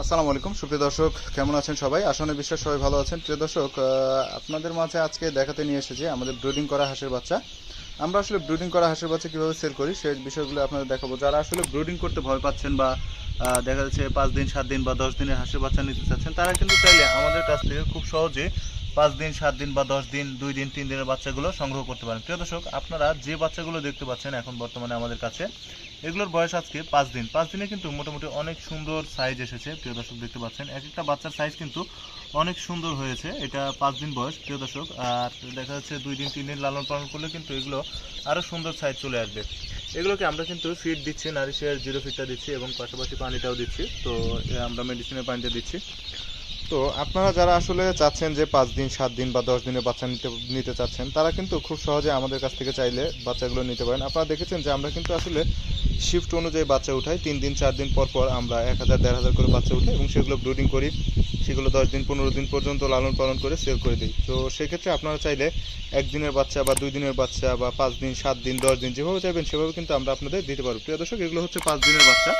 আসসালামু আলাইকুম, সুপ্রিয় দর্শক, কেমন আছেন সবাই? আসনে বিশ্বাস সবাই ভালো আছেন। প্রিয় দর্শক আপনাদের মাঝে আজকে দেখাতে নিয়ে এসেছি আমাদের ব্রুডিং করা হাঁসের বাচ্চা। আমরা আসলে ব্রুডিং করা হাঁসের বাচ্চা কীভাবে সেল করি সেই বিষয়গুলো আপনাদের দেখাবো। যারা আসলে ব্রুডিং করতে ভয় পাচ্ছেন বা দেখা যাচ্ছে পাঁচ দিন, সাত দিন বা দশ দিনের হাঁসের বাচ্চা নিতে চাচ্ছেন, তারা কিন্তু চাইলে আমাদের কাছ থেকে খুব সহজে পাঁচ দিন, সাত দিন বা দশ দিন, দুই দিন, তিন দিনের বাচ্চাগুলো সংগ্রহ করতে পারেন। প্রিয় দর্শক, আপনারা যে বাচ্চাগুলো দেখতে পাচ্ছেন এখন বর্তমানে আমাদের কাছে, এগুলোর বয়স আজকে পাঁচ দিন। পাঁচ দিনে কিন্তু মোটামুটি অনেক সুন্দর সাইজ এসেছে, প্রিয় দর্শক দেখতে পাচ্ছেন। এক একটা বাচ্চার সাইজ কিন্তু অনেক সুন্দর হয়েছে, এটা পাঁচ দিন বয়স, প্রিয় দর্শক। আর দেখা যাচ্ছে দুই দিন, তিন দিন লালন পালন করলে কিন্তু এগুলো আরও সুন্দর সাইজ চলে আসবে। এগুলোকে আমরা কিন্তু ফিড দিচ্ছি নারিশের জিরো ফিটটা দিচ্ছি এবং পাশাপাশি পানিটাও দিচ্ছি। তো আমরা মেডিসিনের পানিটা দিচ্ছি। তো আপনারা যারা আসলে চাচ্ছেন যে পাঁচ দিন, সাত দিন বা দশ দিনের বাচ্চা নিতে নিতে চাচ্ছেন, তারা কিন্তু খুব সহজে আমাদের কাছ থেকে চাইলে বাচ্চাগুলো নিতে পারেন। আপনারা দেখেছেন যে আমরা কিন্তু আসলে শিফট অনুযায়ী বাচ্চা উঠাই। তিন দিন, চার দিন পর পর আমরা এক হাজার, দেড় হাজার করে বাচ্চা উঠাই এবং সেগুলো ব্রুডিং করি। সেগুলো দশ দিন, পনেরো দিন পর্যন্ত লালন পালন করে সেল করে দিই। তো সেক্ষেত্রে আপনারা চাইলে একদিনের বাচ্চা বা দুই দিনের বাচ্চা বা পাঁচ দিন, সাত দিন, দশ দিন যেভাবে চাইবেন সেভাবে কিন্তু আমরা আপনাদের দিতে পারব। প্রিয় দর্শক, এগুলো হচ্ছে পাঁচ দিনের বাচ্চা।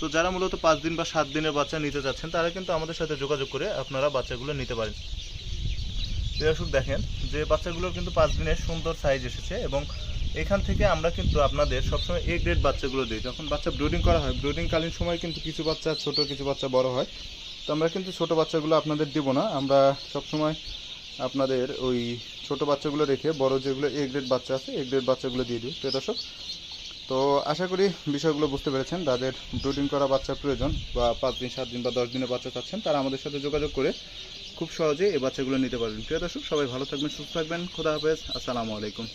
তো যারা মূলত পাঁচ দিন বা সাত দিনের বাচ্চা নিতে চাচ্ছেন, তারা কিন্তু আমাদের সাথে যোগাযোগ করে আপনারা বাচ্চাগুলো নিতে পারেন। দর্শক, দেখেন যে বাচ্চাগুলোর কিন্তু পাঁচ দিনের সুন্দর সাইজ এসেছে এবং এখান থেকে আমরা কিন্তু আপনাদের সবসময় এ গ্রেড বাচ্চাগুলো দিই। যখন বাচ্চা ব্রুডিং করা হয় ব্রুডিং কালীন সময় কিন্তু কিছু বাচ্চা, ছোট কিছু বাচ্চা বড় হয়। তো আমরা কিন্তু ছোট বাচ্চাগুলো আপনাদের দিব না। আমরা সবসময় আপনাদের ওই ছোট বাচ্চাগুলো রেখে বড় যেগুলো এ গ্রেড বাচ্চা আছে এ গ্রেড বাচ্চাগুলো দিয়ে দিই। প্রিয় দর্শক তো আশা করি বিষয়গুলো বুঝতে পেরেছেন। যাদের ব্রুডিং করা বাচ্চার প্রয়োজন বা পাঁচ দিন, সাত দিন বা দশ দিনের বাচ্চা চাচ্ছেন, তারা আমাদের সাথে যোগাযোগ করে খুব সহজে এই বাচ্চাগুলো নিতে পারবেন। প্রিয় দর্শক, সবাই ভালো থাকবেন, সুস্থ থাকবেন। খোদা হাফেজ। আসসালামু আলাইকুম।